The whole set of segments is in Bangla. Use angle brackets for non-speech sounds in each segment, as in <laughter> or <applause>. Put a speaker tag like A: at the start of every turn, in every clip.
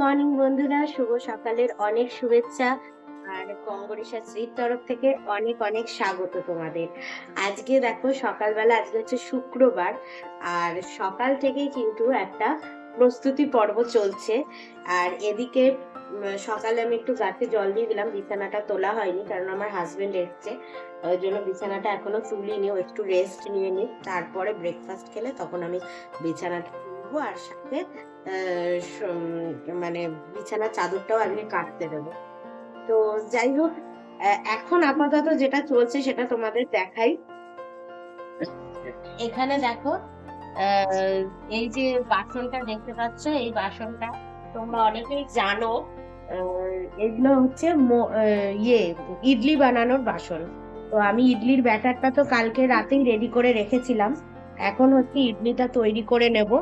A: মর্নিং বন্ধুরা, শুভ সকালের অনেক শুভেচ্ছা। আর কঙ্গরিসা শ্রীর তরফ থেকে অনেক অনেক স্বাগত তোমাদের। আজকে দেখো সকালবেলা, আজকে হচ্ছে শুক্রবার। আর সকাল থেকেই কিন্তু একটা প্রস্তুতি পর্ব চলছে। আর এদিকে সকালে আমি একটু গাছে জল দিয়ে দিলাম, বিছানাটা তোলা হয়নি, কারণ আমার হাজবেন্ড এসছে। ওই জন্য বিছানাটা এখনও তুলিনি একটু রেস্ট নিয়ে নি তারপরে ব্রেকফাস্ট খেলে তখন আমি বিছানাটা তুলবো, আর সাথে মানে বিছানার চাদরটাও আমি কাটতে দেবো। তো যাই হোক এখন আপাতত যেটা চলছে সেটা তোমাদের দেখাই। এখানে দেখো এই যে বাসনটা দেখতে পাচ্ছ, এই বাসনটা তোমরা অনেকেই জানো এগুলো হচ্ছে ইয়ে ইডলি বানানোর বাসন। তো আমি ইডলির ব্যাটারটা তো কালকে রাতেই রেডি করে রেখেছিলাম। এখন হচ্ছে ইডলিটা তৈরি করে নেব।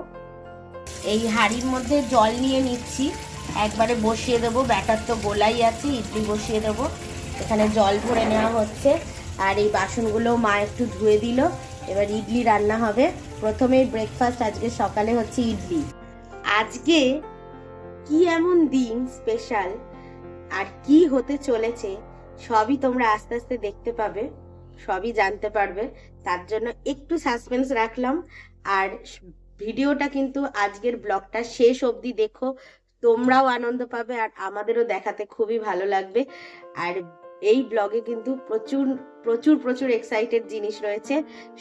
A: এই হাঁড়ির মধ্যে জল নিয়ে নিচ্ছি। একবারে বসিয়ে দেবো, ব্যাটার তো গোলাই আছে, ইডলি বসিয়ে দেবো। এখানে জল ভরে নেওয়া হচ্ছে। আর এই বাসনগুলো মা একটু ধুয়ে দিল। এবার ইডলি রান্না হবে। প্রথমে ব্রেকফাস্ট আজকে সকালে হচ্ছে ইডলি। আজকে কি এমন দিন স্পেশাল আর কি হতে চলেছে? সবই তোমরা আস্তে আস্তে দেখতে পাবে, সবই জানতে পারবে। তার জন্য একটু সাসপেন্স রাখলাম। আর ভিডিওটা কিন্তু আজকের ব্লগটা শেষ অবধি দেখো। তোমরাও আনন্দ পাবে আর আমাদেরও দেখাতে খুবই ভালো লাগবে। আর এই ব্লগে কিন্তু প্রচুর প্রচুর প্রচুর এক্সাইটেড জিনিস রয়েছে।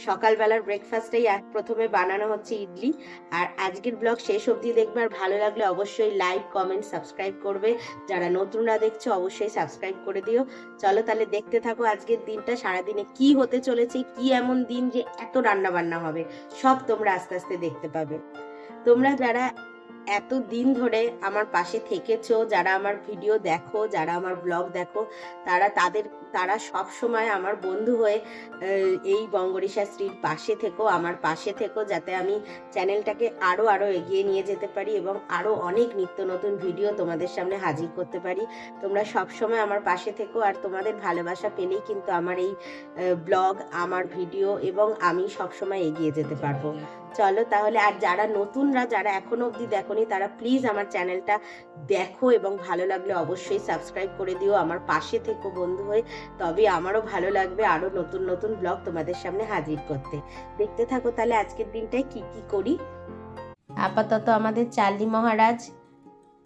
A: সকালবেলার ব্রেকফাস্টেই এক প্রথমে বানানো হচ্ছে ইডলি। আর আজকের ব্লগ শেষ অবধি দেখবার ভালো লাগলে অবশ্যই লাইক কমেন্ট সাবস্ক্রাইব করবে। যারা নতুনরা দেখছ, অবশ্যই সাবস্ক্রাইব করে দিও। চলো তাহলে দেখতে থাকো আজকের দিনটা, সারাদিনে কি হতে চলেছে, কি এমন দিন যে এত রান্না বান্না হবে, সব তোমরা আস্তে আস্তে দেখতে পাবে। তোমরা যারা এত দিন ধরে আমার পাশে থেকেছো, যারা আমার ভিডিও দেখো, যারা আমার ব্লগ দেখো, তারা তাদের, তারা সব সময় আমার বন্ধু হয়ে এই বঙ্গরিসা স্ত্রীর পাশে থেকো, আমার পাশে থেকো, যাতে আমি চ্যানেলটাকে আরও আরও এগিয়ে নিয়ে যেতে পারি এবং আরও অনেক নিত্য নতুন ভিডিও তোমাদের সামনে হাজির করতে পারি। তোমরা সব সময় আমার পাশে থেকো আর তোমাদের ভালোবাসা পেলেই কিন্তু আমার এই ব্লগ আমার ভিডিও এবং আমি সব সময় এগিয়ে যেতে পারব। চলো তাহলে, আর যারা নতুনরা, যারা এখনও অবধি দেখোনি, তারা প্লিজ আমার চ্যানেলটা দেখো এবং ভালো লাগলে অবশ্যই সাবস্ক্রাইব করে দিও। আমার পাশে থেকো বন্ধু হয়ে। তবে আমারও ভালো লাগবে আরও নতুন নতুন ব্লগ তোমাদের সামনে হাজির করতে। দেখতে থাকো তাহলে আজকের দিনটায় কি কি করি? আপাতত আমাদের চার্লি মহারাজ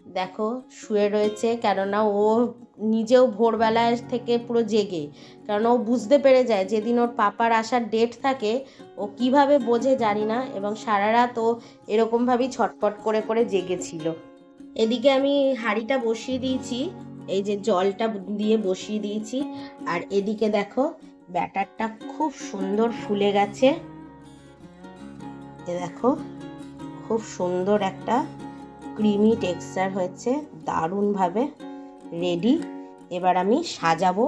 A: দেখো, শুয়ে রয়েছে কেননা ও নিজেও ভোরবেলায় থেকে পুরো জেগে। কারণ ও বুঝতে পেরে যায় যেদিন ওর পাপার আসার ডেট থাকে, ও কীভাবে বোঝে জানি না এবং সারা রাত ও এরকমভাবেই ছটপট করে করে জেগেছিল। এদিকে আমি হাঁড়িটা বসিয়ে দিয়েছি, এই যে জলটা দিয়ে বসিয়ে দিয়েছি। আর এদিকে দেখো, ব্যাটারটা খুব সুন্দর ফুলে গেছে। দেখো, খুব সুন্দর একটা ক্রিমি টেক্সচার হয়েছে দারুণভাবে রেডি এবার আমি সাজাবো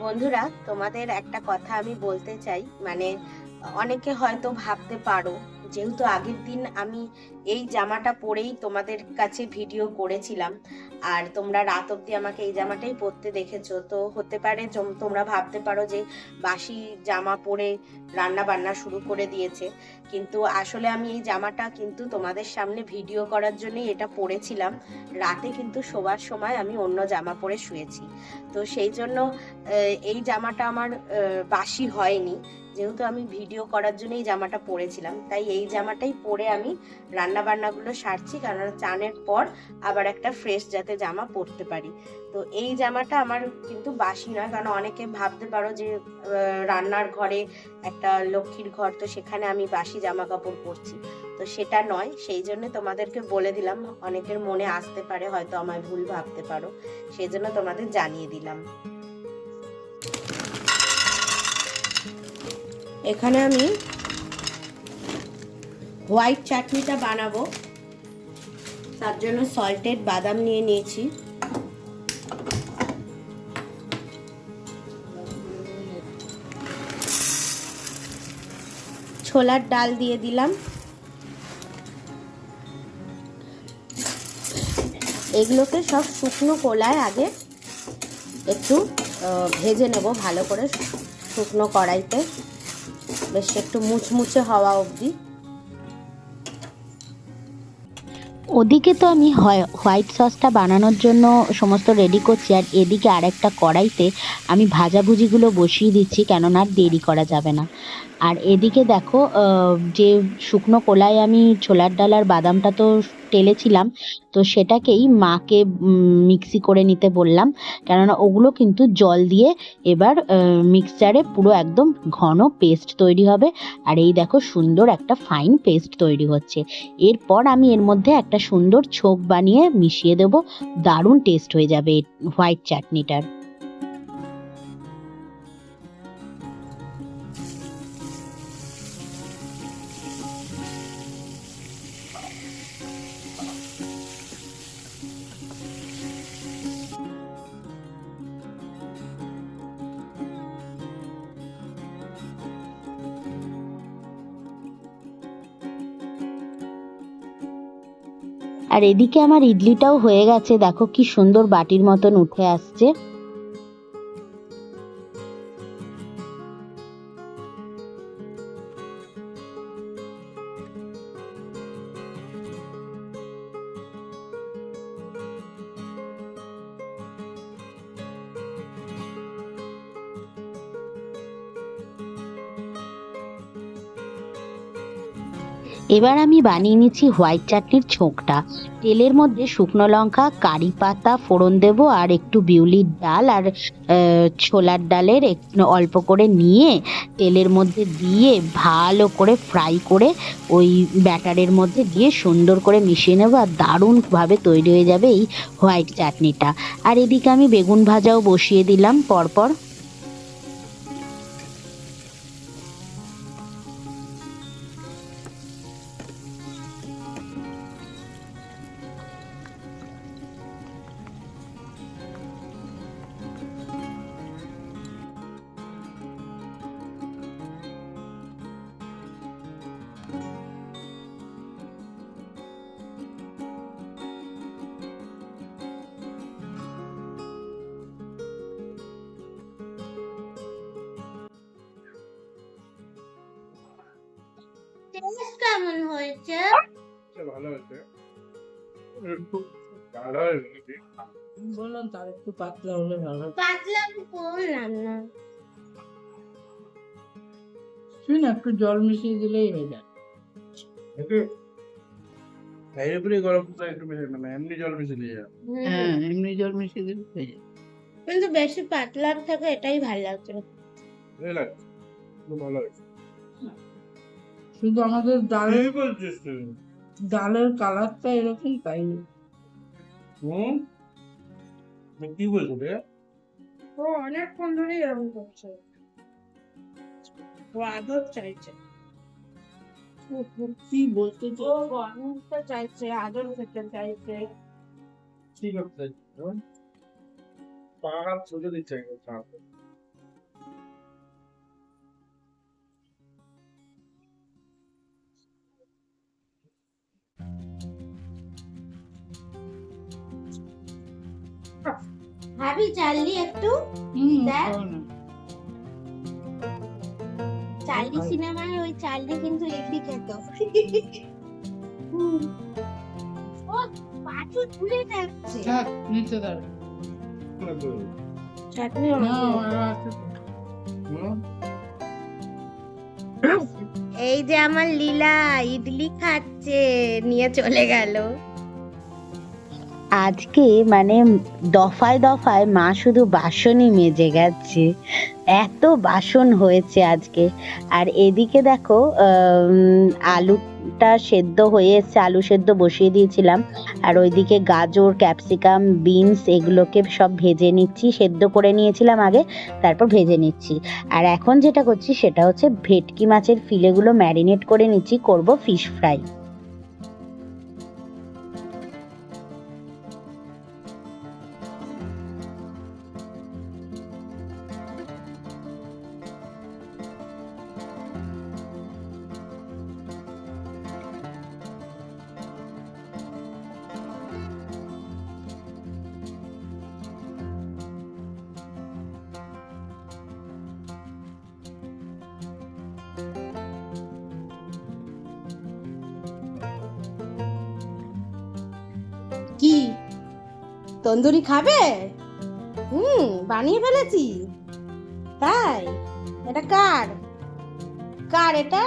A: বন্ধুরা তোমাদের একটা কথা আমি বলতে চাই। মানে অনেকে হয়তো ভাবতে পারো যেহেতু আগের দিন আমি এই জামাটা পরেই তোমাদের কাছে ভিডিও করেছিলাম, আর তোমরা রাত অবধি আমাকে এই জামাটাই পরতে দেখেছ। তো হতে পারে তোমরা ভাবতে পারো যে বাসি জামা পরে রান্না বান্না শুরু করে দিয়েছে। কিন্তু আসলে আমি এই জামাটা কিন্তু তোমাদের সামনে ভিডিও করার জন্যই এটা পরেছিলাম। রাতে কিন্তু শোবার সময় আমি অন্য জামা পরে শুয়েছি। তো সেই জন্য এই জামাটা আমার বাসি হয়নি। যেহেতু আমি ভিডিও করার জন্য এই জামাটা পরেছিলাম, তাই এই জামাটাই পরে আমি রান্না বান্নাগুলো সারছি, কারণ চানের পর আবার একটা ফ্রেশ যাতে জামা পরতে পারি। তো এই জামাটা আমার কিন্তু বাসি নয়, কারণ অনেকে ভাবতে পারো যে রান্নার ঘরে একটা লক্ষ্মীর ঘর, তো সেখানে আমি বাসি জামা কাপড় পরছি। তো সেটা নয়, সেই জন্য তোমাদেরকে বলে দিলাম, অনেকের মনে আসতে পারে, হয়তো আমায় ভুল ভাবতে পারো, সেই জন্য তোমাদের জানিয়ে দিলাম। এখানে আমি হোয়াইট চাটনিটা বানাবো। তার জন্য সল্টেড বাদাম নিয়ে নিয়েছি। ছোলার ডাল দিয়ে দিলাম। এগুলোকে সব শুকনো কোলায় আগে একটু ভেজে নেব ভালো করে শুকনো কড়াইতে। বেশ একটু মুচমুচে হওয়া অবধি।
B: ওদিকে তো আমি হয়- হোয়াইট সসটা বানানোর জন্য সমস্ত রেডি করছি আর এদিকে আরেকটা কড়াইতে আমি ভাজাভুজিগুলো বসিয়ে দিচ্ছি, কেননা আর দেরি করা যাবে না। আর এদিকে দেখো যে শুকনো কলায় আমি ছোলার ডাল আর বাদামটা তো টেলেছিলাম, তো সেটাকেই মাকে মিক্সি করে নিতে বললাম। কেননা ওগুলো কিন্তু জল দিয়ে এবার মিক্সচারে পুরো একদম ঘন পেস্ট তৈরি হবে। আর এই দেখো সুন্দর একটা ফাইন পেস্ট তৈরি হচ্ছে। এরপর আমি এর মধ্যে একটা সুন্দর ছোপ বানিয়ে মিশিয়ে দেব। দারুণ টেস্ট হয়ে যাবে হোয়াইট চাটনিটার আর এদিকে আমার ইডলিটাও হয়ে গেছে। দেখো কি সুন্দর বাটির মতন উঠে আসছে। এবার আমি বানিয়ে নিচ্ছি হোয়াইট চাটনির ছোঁকটা। তেলের মধ্যে শুকনো লঙ্কা, কারি পাতা, ফোড়ন দেব, আর একটু বিউলির ডাল, আর ছোলার ডালের অল্প করে নিয়ে তেলের মধ্যে দিয়ে ভালো করে ফ্রাই করে ওই ব্যাটারের মধ্যে দিয়ে সুন্দর করে মিশিয়ে নেব, আর দারুণভাবে তৈরি হয়ে যাবে এই হোয়াইট চাটনিটা। আর এদিকে আমি বেগুন ভাজাও বসিয়ে দিলাম পরপর।
A: কেমন হয়েছে?
C: ভালো হয়েছে। একটু ভালো হয়েছে
D: বললাম তার একটু পাতলা হলে ভালো
A: পাতলা করলাম না।
D: একটু জল মিশিয়ে দিলেই হয়ে যায়।
C: এর উপরে গরম তো একটু বেশি মানে এমনি জল নিয়ে যাবে
D: হ্যাঁ এমনি জল মিশিয়ে দিলে হয়ে যায়।
A: কিন্তু বেশি পাতলা থাকে এটাই ভালো লাগছে।
C: ভালো হয়েছে।
D: শুধু আমাদের ডালের
C: বলছিস তুই
D: ডালের কালারটা এরকম তাই।
C: হুম? কি বলছিস রে?
D: ও অনেকক্ষণ ধরে এরকম করছে। ও আদর চাইছে। কি বলতে
A: ও গরমটা চাইছে আদর খেতে চাইছে।
C: করতে চাইছিস হুম? পা হাত ছুটে দিচ্ছে একদম
A: চাললি একটু দেখ।
D: ভাই।
A: সিনেমায় ওই চার্লি কিন্তু ইডলি খেত। ও পাঁচু তুলে যাচ্ছে।
D: নিচে দাঁড়া।
A: চাটনি? এই যে আমার লীলা ইডলি খাচ্ছে নিয়ে চলে গেল।
B: আজকে মানে দফায় দফায় মা শুধু বাসনই মেজে গেছে। এত বাসন হয়েছে আজকে। আর এদিকে দেখো আলুটা সেদ্ধ হয়ে এসছে, আলু সেদ্ধ বসিয়ে দিয়েছিলাম। আর ওইদিকে গাজর, ক্যাপসিকাম, বিনস এগুলোকে সব ভেজে নিচ্ছি। সেদ্ধ করে নিয়েছিলাম আগে, তারপর ভেজে নিচ্ছি। আর এখন যেটা করছি, সেটা হচ্ছে ভেটকি মাছের ফিলেগুলো ম্যারিনেট করে নিচ্ছি, করব ফিশ ফ্রাই।
A: তন্দুরি খাবে? হুম বানিয়ে ফেলেছি। তাই এটা কার? কার এটা?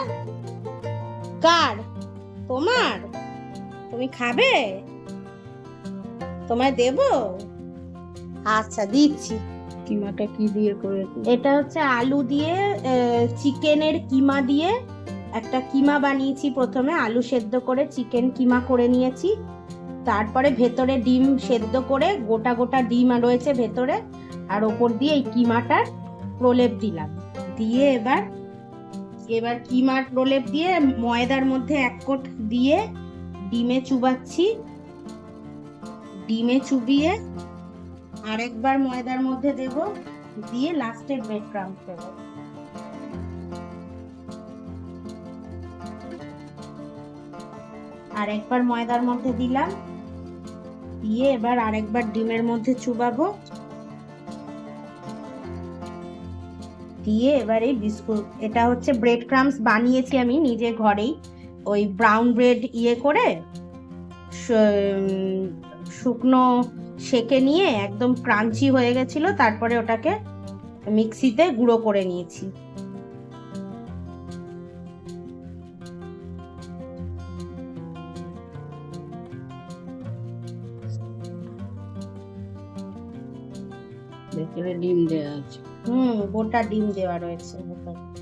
A: কার? তোমার? তুমি খাবে? তোমায় দেব? আচ্ছা দিচ্ছি।
D: কিমাটা কি দিয়ে করেছি?
A: এটা হচ্ছে আলু দিয়ে চিকেনের কিমা দিয়ে একটা কিমা বানিয়েছি প্রথমে। আলু সেদ্ধ করে চিকেন কিমা করে নিয়েছি। তারপরে ভেতরে ডিম সেদ্ধ করে গোটা গোটা ডিম রয়েছে ভেতরে, আর ওপর দিয়ে এই কিমাটার প্রলেপ দিলাম। দিয়ে এবার এবার কিমার প্রলেপ দিয়ে ময়দার মধ্যে এক কোট দিয়ে ডিমে চুবাচ্ছি। ডিমে চুবিয়ে আরেকবার ময়দার মধ্যে দেব, দিয়ে লাস্টে ব্রেড ক্রাম্প দেবো। আর একবার ময়দার মধ্যে দিলাম। দিয়ে এবার আরেকবার ডিমের মধ্যে চুবাবো। দিয়ে এবার এই বিস্কুট, এটা হচ্ছে ব্রেড ক্রামস বানিয়েছি আমি নিজে ঘরেই। ওই ব্রাউন ব্রেড ইয়ে করে শুকনো সেকে নিয়ে একদম ক্রাঞ্চি হয়ে গেছিল, তারপরে ওটাকে মিক্সিতে গুঁড়ো করে নিয়েছি।
D: ভেতরে ডিম দেওয়া আছে
A: হুম গোটা ডিম দেওয়া রয়েছে ভেতরে।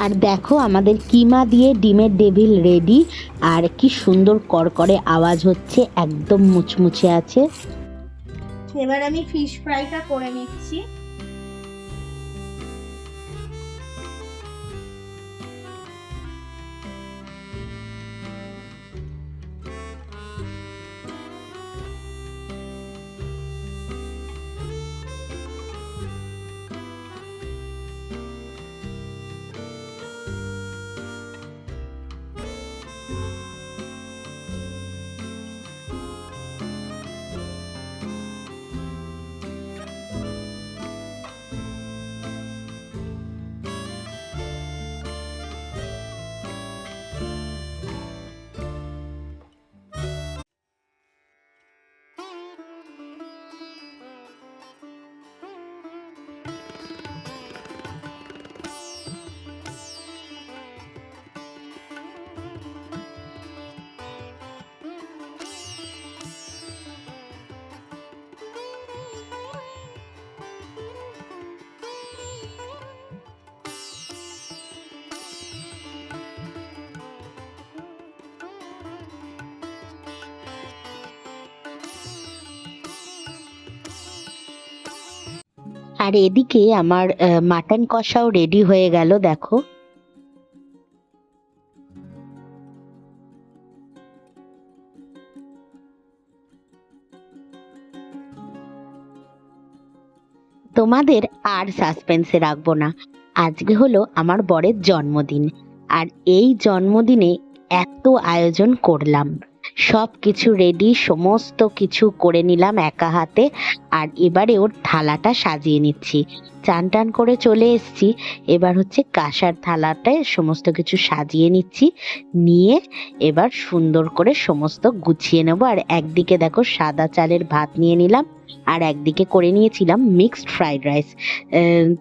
B: আর দেখো আমাদের কিমা দিয়ে ডিমের ডেভিল রেডি। আর কি সুন্দর করকরে আওয়াজ হচ্ছে, একদম মুচমুচে আছে।
A: এবার আমি ফিশ ফ্রাইটা করে নিচ্ছি।
B: আর এদিকে আমার মাটন কষাও রেডি হয়ে গেল, দেখো। তোমাদের আর সাসপেন্সে রাখব না। আজকে হলো আমার বরের জন্মদিন, আর এই জন্মদিনে এত আয়োজন করলাম। সব কিছু রেডি সমস্ত কিছু করে নিলাম একা হাতে। আর এবারে ওর থালাটা সাজিয়ে নিচ্ছি। চান টান করে চলে এসছি। এবার হচ্ছে কাঁসার থালাটায় সমস্ত কিছু সাজিয়ে নিচ্ছি। নিয়ে এবার সুন্দর করে সমস্ত গুছিয়ে নেব। আর একদিকে দেখো সাদা চালের ভাত নিয়ে নিলাম। আর একদিকে করে নিয়েছিলাম মিক্সড ফ্রাইড রাইস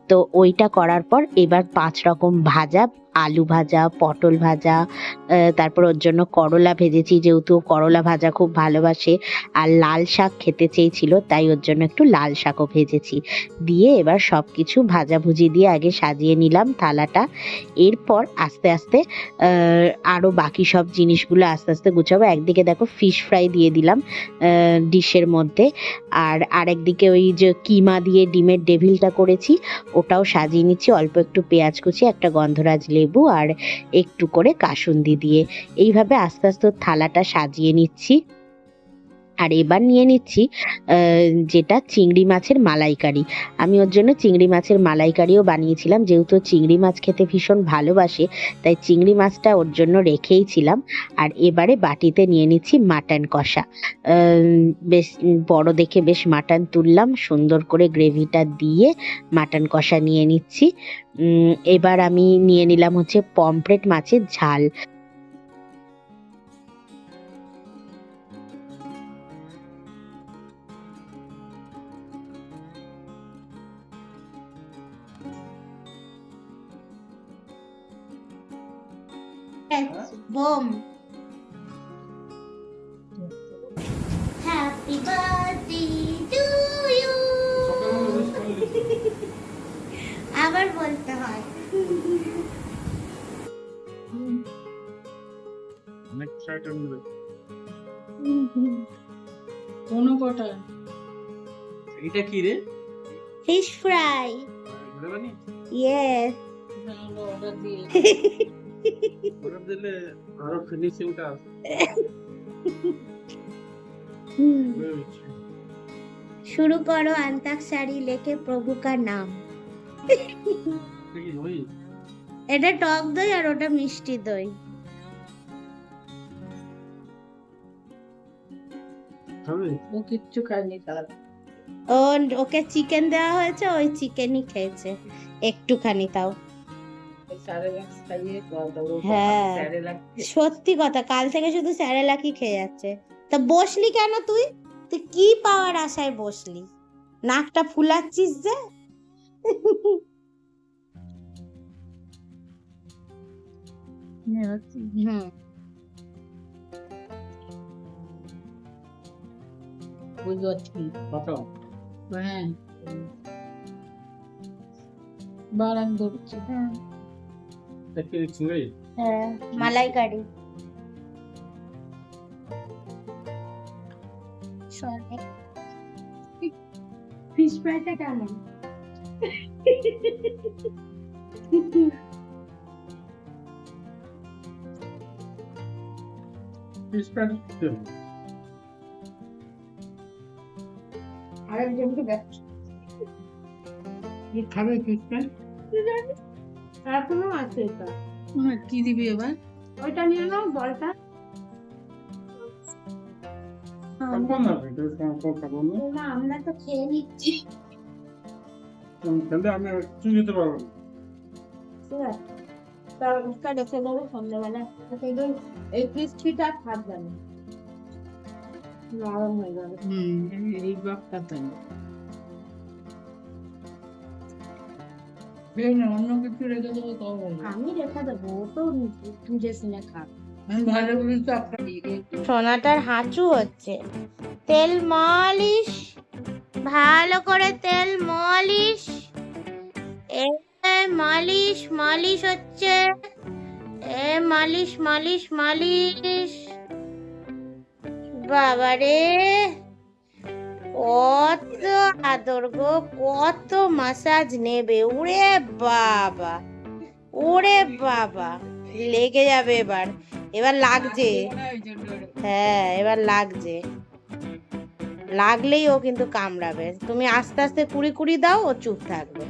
B: তো ওইটা করার পর এবার পাঁচ রকম ভাজা, আলু ভাজা, পটল ভাজা তারপর ওর জন্য করলা ভেজেছি, যেহেতু করলা ভাজা খুব ভালোবাসে আর লাল শাক খেতে চেয়েছিল, তাই ওর জন্য একটু লাল শাকও ভেজেছি। দিয়ে এবার সব কিছু ভাজাভুজি দিয়ে আগে সাজিয়ে নিলাম থালাটা। এরপর আস্তে আস্তে আরও বাকি সব জিনিসগুলো আস্তে আস্তে গুছাবো। একদিকে দেখো ফিশ ফ্রাই দিয়ে দিলাম ডিশের মধ্যে। আর আরেকদিকে ওই যে কিমা দিয়ে ডিমের ডেভিলটা করেছি, ওটাও সাজিয়ে নিচ্ছি, অল্প একটু পেঁয়াজ কুচি, একটা গন্ধরাজ লেবু আর একটু করে কাসুন্দি দিয়ে। এইভাবে আস্তে আস্তে থালাটা সাজিয়ে নিচ্ছি। আর এবার নিয়ে নিচ্ছি যেটা চিংড়ি মাছের মালাইকারি। আমি ওর জন্য চিংড়ি মাছের মালাইকারিও বানিয়েছিলাম, যেহেতু চিংড়ি মাছ খেতে ভীষণ ভালোবাসে, তাই চিংড়ি মাছটা ওর জন্য রেখেই ছিলাম আর এবারে বাটিতে নিয়ে নিচ্ছি মাটন কষা। বেশ বড় দেখে বেশ মাটন তুললাম, সুন্দর করে গ্রেভিটা দিয়ে মাটন কষা নিয়ে নিচ্ছি। এবার আমি নিয়ে নিলাম হচ্ছে পমফ্রেট মাছের ঝাল।
A: বোম হ্যাপি বার্থডে টু ইউ আবার বলতে হয়।
C: অনেক দেবে
D: কোনো কটা?
C: এটা কি রে?
A: ফিশ ফ্রাই ইয়েস
D: অর্ডার দিয়ে <laughs> <laughs>
A: শুরু করো আন্তাক্ষরি লেখে প্রভু কার
C: নাম
A: এটা টক দই আর ওটা মিষ্টি দই।
D: ও কিচ্ছু খায়নি তার
A: ওকে চিকেন দেওয়া হয়েছে ওই চিকেনই খেয়েছে। একটুখানি তাও। হ্যাঁ। সত্যি কথা কাল থেকে শুধু স্যারেলাকি খেয়ে যাচ্ছে। তা বসলি কেন তুই? তুই কি পাওয়ার আশায় বসলি? নাকটা ফুলাচ্ছিস যে? হুম।
D: বুঝতে পারছি হ্যাঁ। বারান ধরছে
C: দেখে চিংড়ি
A: হ্যাঁ মালাইকারি ফিশ ফ্রাইটা কেমন
C: ফিশ ফ্রাই
A: আরেকজনকে দেখ
C: কি খাবে ফিশ ফ্রাই
A: এখনও আছে এটা।
D: হ্যাঁ, কি দিবি এবার?
A: ওইটা নিয়ে নাও বলটা।
C: না না
A: আমরা তো খেয়ে নিচ্ছি।
C: তাহলে আমি দিতে পারব
A: রেখে দেবো সন্ধ্যাবেলা এই ক্রিস্পিটা থাকবে না। নরম হয়ে যাবে।
D: হুম এই বাপটা তাই বেশ না অন্য কিছু রেখে দেবো তাও
A: আমি রেখে দেবো ও তো বুঝে শুনে খা
D: আমি ভালো করে তো একটা দিয়ে দিই।
A: সোনাটার হাঁচু হচ্ছে তেল মালিশ ভালো করে তেল মালিশ এ মালিশ মালিশ হচ্ছে এ মালিশ মালিশ মালিশ বাবারে কত আদর গো, কত মাসাজ নেবে, ওরে বাবা ওরে বাবা। লেগে যাবে এবার এবার লাগছে। হ্যাঁ এবার লাগছে। লাগলেই ও কিন্তু কামড়াবে। তুমি আস্তে আস্তে কুড়ি কুড়ি দাও, ও চুপ থাকবে।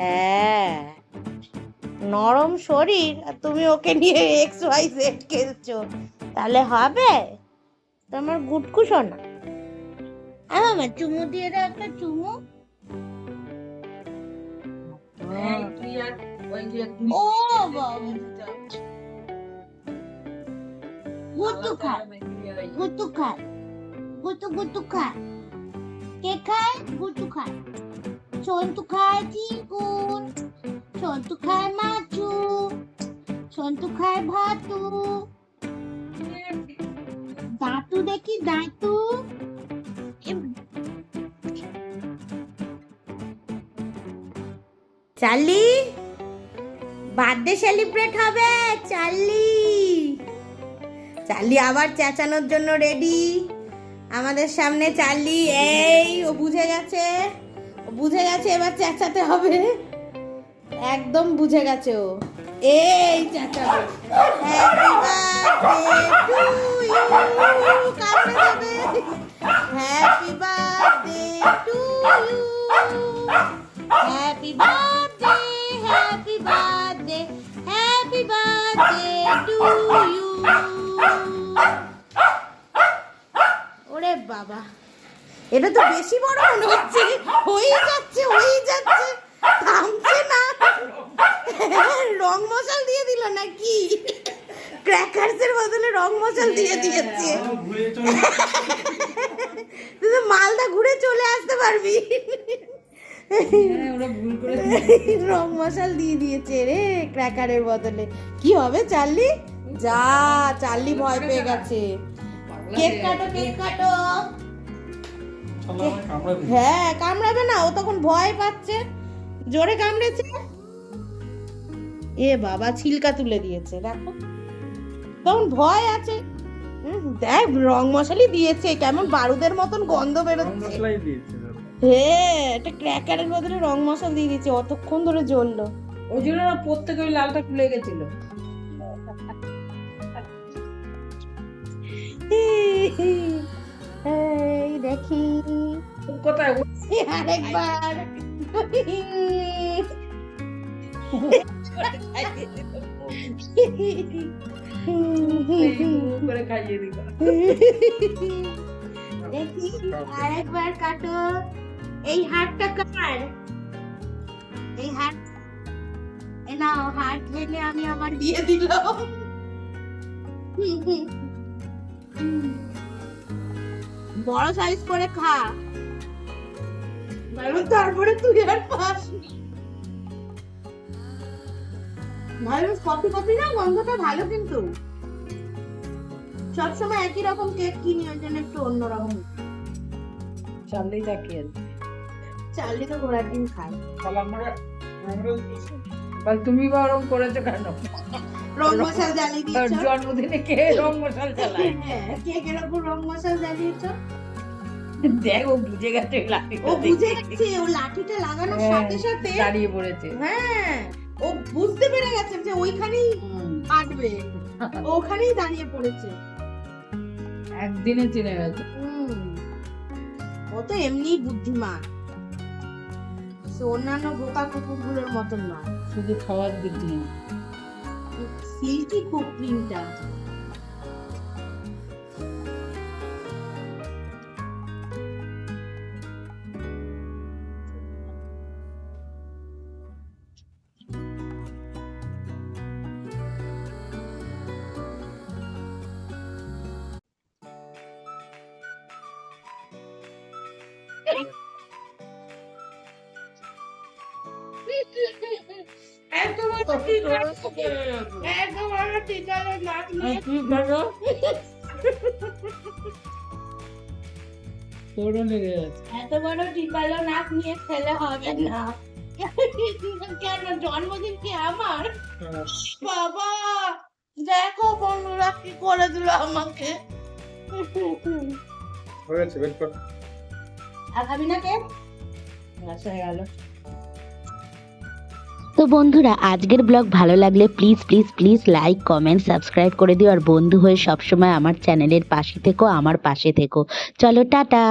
A: হ্যাঁ নরম শরীর, আর তুমি ওকে নিয়ে এক্স ওয়াই জেড খেলছো। তাহলে হবে? তোমার গুটকুশো না আমার চুমু দিয়ে দাও একটা চুমু। ও বাবা। খায় গুটু খায় গুটু গুটু খায় কে খায়? গুটু খায় সন্তু খায় চিকুন সন্তু খায় মাছু সন্তু খায় ভাতু। দাঁতু দেখি দাঁতু। চার্লি বার্থডে সেলিব্রেট হবে চার্লি চার্লি আবার চেঁচানোর জন্য রেডি আমাদের সামনে চার্লি এই, ও বুঝে গেছে। ও বুঝে গেছে এবার চেঁচাতে হবে। একদম বুঝে গেছে ও। এই, চেঁচাবে। হ্যাপি বার্থডে টু বদলে। কি হবে চার্লি? যা চার্লি ভয় পেয়ে গেছে। কেক কাটো কেক কাটো। হ্যাঁ কামড়াবে না ও তখন ভয় পাচ্ছে। জোরে কামড়েছে। এ বাবা ছিলকা তুলে দিয়েছে দেখো। তখন ভয় আছে। হুম, দেখ রং মশালি দিয়েছে কেমন বারুদের মতন গন্ধ বেরোচ্ছে। হ্যাঁ এটা ক্র্যাকারের বদলে রং মশলা দিয়ে দিয়েছে অতক্ষণ ধরে জ্বললো।
D: ওই জন্য প্রত্যেকে ওই লালটা খুলে গেছিল।
A: দেখি।
D: কোথায়
A: আরেকবার। দেখি আরেকবার কাটো। এই হাড়টা কার? এই এ নাও হাড় ভেঙে আমি আমার দিয়ে দিলাম। বড় সাইজ করে খা। তারপরে তুই আর পাস ভালো কপি কপি না গন্ধটা ভালো কিন্তু। সবসময় একই রকম কেক কিনি ওই জন্য একটু অন্যরকম।
D: চাললেই তাকিয়ে
A: চার্লি তো ঘোড়ার ডিম খায়।
C: শালা আমরা- আমরা।
D: বল তুমি বা ওরম করেছ কেন?
A: রং মশাল জ্বালিয়ে দিয়েছ?
D: জন্মদিনে কে রং মশাল চালায় <laughs>
A: হ্যাঁ ওপর রং মশাল জ্বালিয়েছো?
D: দেখ ও বুঝে গেছে
A: ও বুঝে গেছে ও লাঠিটা লাগানোর
D: হ্যাঁ,
A: সাথে সাথে
D: দাঁড়িয়ে পড়েছে।
A: হ্যাঁ ও বুঝতে পেরে গেছে যে ওইখানেই কাটবে ওখানেই দাঁড়িয়ে পড়েছে।
D: একদিনে চিনে গেছে।
A: ও তো এমনি বুদ্ধিমান। অন্যান্য বোকা কুকুরগুলোর মতন নয়।
D: শুধু খাওয়ার দিক নেই
A: সিল্কি খুব ক্রিমটা একদম একদম আমার টিচারের নাক নিয়ে
D: কি করো তোরও লেগে গেছে
A: এত বড় টিপালো নাক নিয়ে খেলে হবে না কেন জন্মদিন কি আমার। বাবা দেখো বন্ধুরা কি করে দিল আমাকে
C: হয়েছে বের কর।
A: আর খাবি না কে?
D: আশা গেল।
B: তো বন্ধুরা, আজকের ব্লগ ভালো লাগলে please please please like comment subscribe করে দিও। আর বন্ধু হয়ে সবসময় আমার চ্যানেলের পাশে থেকো, আমার পাশে থেকো। চলো, টাটা!